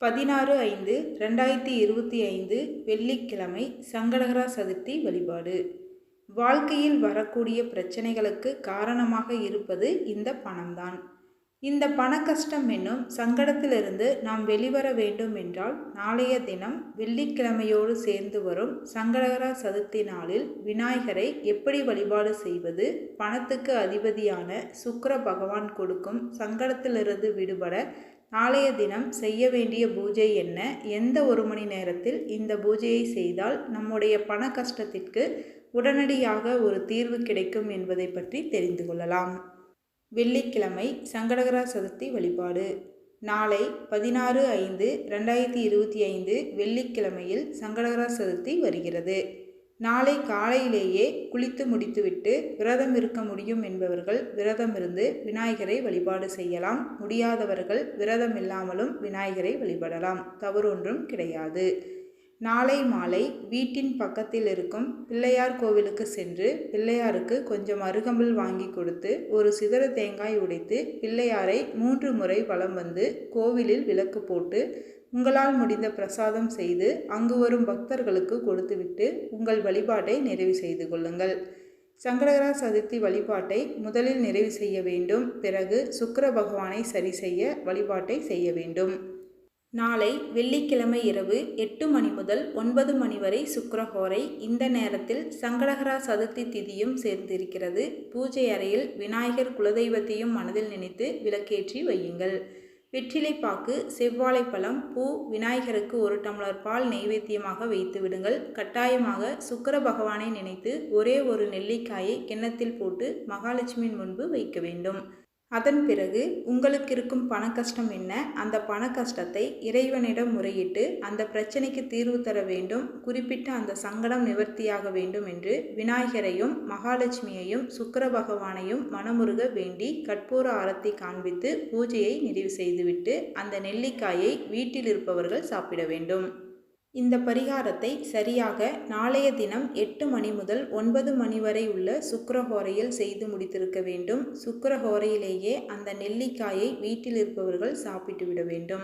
பதினாறு ஐந்து ரெண்டாயிரத்தி இருபத்தி ஐந்து வெள்ளிக்கிழமை சங்கடகரா சதுர்த்தி வழிபாடு. வாழ்க்கையில் வரக்கூடிய பிரச்சனைகளுக்கு காரணமாக இருப்பது இந்த பணம்தான். இந்த பண கஷ்டம் என்னும் சங்கடத்திலிருந்து நாம் வெளிவர வேண்டும் என்றால் நாளைய தினம் வெள்ளிக்கிழமையோடு சேர்ந்து வரும் சங்கடகரா சதுர்த்தி நாளில் விநாயகரை எப்படி வழிபாடு செய்வது பணத்துக்கு அதிபதியான சுக்கர பகவான் கொடுக்கும் சங்கடத்திலிருந்து விடுபட நாளைய தினம் செய்ய வேண்டிய பூஜை என்ன? எந்த ஒரு மணி நேரத்தில் இந்த பூஜையை செய்தால் நம்முடைய பண கஷ்டத்திற்கு உடனடியாக ஒரு தீர்வு கிடைக்கும் என்பதை பற்றி தெரிந்து கொள்ளலாம். வெள்ளிக்கிழமை சங்கடகரா சதுர்த்தி வழிபாடு. நாளை பதினாறு ஐந்து ரெண்டாயிரத்தி இருபத்தி ஐந்து வெள்ளிக்கிழமையில் சங்கடகரா சதுர்த்தி வருகிறது. நாளை காலையிலேயே குளித்து முடித்துவிட்டு விரதம் இருக்க முடியும் என்பவர்கள் விரதம் இருந்து விநாயகரை வழிபாடு செய்யலாம். முடியாதவர்கள் விரதம் இல்லாமலும் விநாயகரை வழிபடலாம். தவறொன்றும் கிடையாது. நாளை மாலை வீட்டின் பக்கத்தில் இருக்கும் பிள்ளையார் கோவிலுக்கு சென்று பிள்ளையாருக்கு கொஞ்சம் அருகம்புல் வாங்கி கொடுத்து ஒரு சிதற தேங்காய் உடைத்து பிள்ளையாரை மூன்று முறை வலம் வந்து கோவிலில் விளக்கு போட்டு உங்களால் முடிந்த பிரசாதம் செய்து அங்கு வரும் பக்தர்களுக்கு கொடுத்துவிட்டு உங்கள் வழிபாட்டை நிறைவு செய்து கொள்ளுங்கள். சங்கடகரா சதுர்த்தி வழிபாட்டை முதலில் நிறைவு செய்ய வேண்டும். பிறகு சுக்கர பகவானை சரி செய்ய வழிபாட்டை செய்ய வேண்டும். நாளை வெள்ளிக்கிழமை இரவு எட்டு மணி முதல் ஒன்பது மணி வரை சுக்கரஹோரை இந்த நேரத்தில் சங்கடகரா சதுர்த்தி திதியும் சேர்ந்திருக்கிறது. பூஜை அறையில் விநாயகர் குலதெய்வத்தையும் மனதில் நினைத்து விளக்கேற்றி வையுங்கள். வெற்றிலைப்பாக்கு செவ்வாழைப்பழம் பூ விநாயகருக்கு ஒரு டம்ளர் பால் நெய்வேத்தியமாக வைத்து விடுங்கள். கட்டாயமாக சுக்கர பகவானை நினைத்து ஒரே ஒரு நெல்லிக்காயை கிண்ணத்தில் போட்டு மகாலட்சுமியின் முன்பு வைக்க வேண்டும். அதன் பிறகு உங்களுக்கு இருக்கும் பண கஷ்டம் என்ன? அந்த பண கஷ்டத்தை இறைவனிடம் முறையிட்டு அந்த பிரச்சனைக்கு தீர்வு தர வேண்டும் குறிப்பிட்ட அந்த சங்கடம் நிவர்த்தியாக வேண்டும் என்று விநாயகரையும் மகாலட்சுமியையும் சுக்கர பகவானையும் மனமுருக வேண்டி கற்பூர ஆரத்தி காண்பித்து பூஜையை நிறைவு செய்துவிட்டு அந்த நெல்லிக்காயை வீட்டில் இருப்பவர்கள் சாப்பிட வேண்டும். இந்த பரிகாரத்தை சரியாக நாளைய தினம் எட்டு மணி முதல் ஒன்பது மணி வரை உள்ள சுக்கரஹோரையில் செய்து முடித்திருக்க வேண்டும். சுக்கரஹோரையிலேயே அந்த நெல்லிக்காயை வீட்டில் இருப்பவர்கள் சாப்பிட்டு விட வேண்டும்.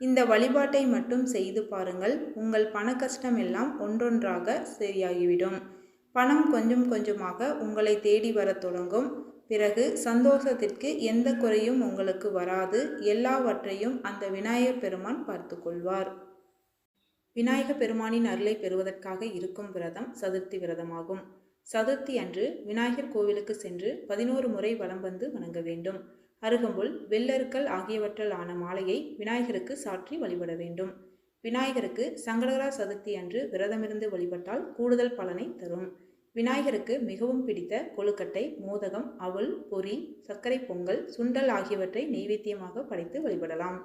இந்த வழிபாட்டை மட்டும் செய்து பாருங்கள். உங்கள் பண கஷ்டம் எல்லாம் ஒன்றொன்றாக சரியாகிவிடும். பணம் கொஞ்சம் கொஞ்சமாக உங்களை தேடி வரத் தொடங்கும். பிறகு சந்தோஷத்திற்கு எந்த குறையும் உங்களுக்கு வராது. எல்லாவற்றையும் அந்த விநாயகர் பெருமான் பார்த்து கொள்வார். விநாயக பெருமானின் அருளை பெறுவதற்காக இருக்கும் விரதம் சதுர்த்தி விரதமாகும். சதுர்த்தி அன்று விநாயகர் கோவிலுக்கு சென்று பதினோரு முறை வலம் வந்து வணங்க வேண்டும். அருகம்புல் வெள்ளருக்கல் ஆகியவற்றால் ஆன மாலையை விநாயகருக்கு சாற்றி வழிபட வேண்டும். விநாயகருக்கு சங்கடகரா சதுர்த்தி அன்று விரதமிருந்து வழிபட்டால் கூடுதல் பலனை தரும். விநாயகருக்கு மிகவும் பிடித்த கொழுக்கட்டை மோதகம் அவல் பொறி சர்க்கரை பொங்கல் சுண்டல் ஆகியவற்றை நெய்வேத்தியமாக படைத்து வழிபடலாம்.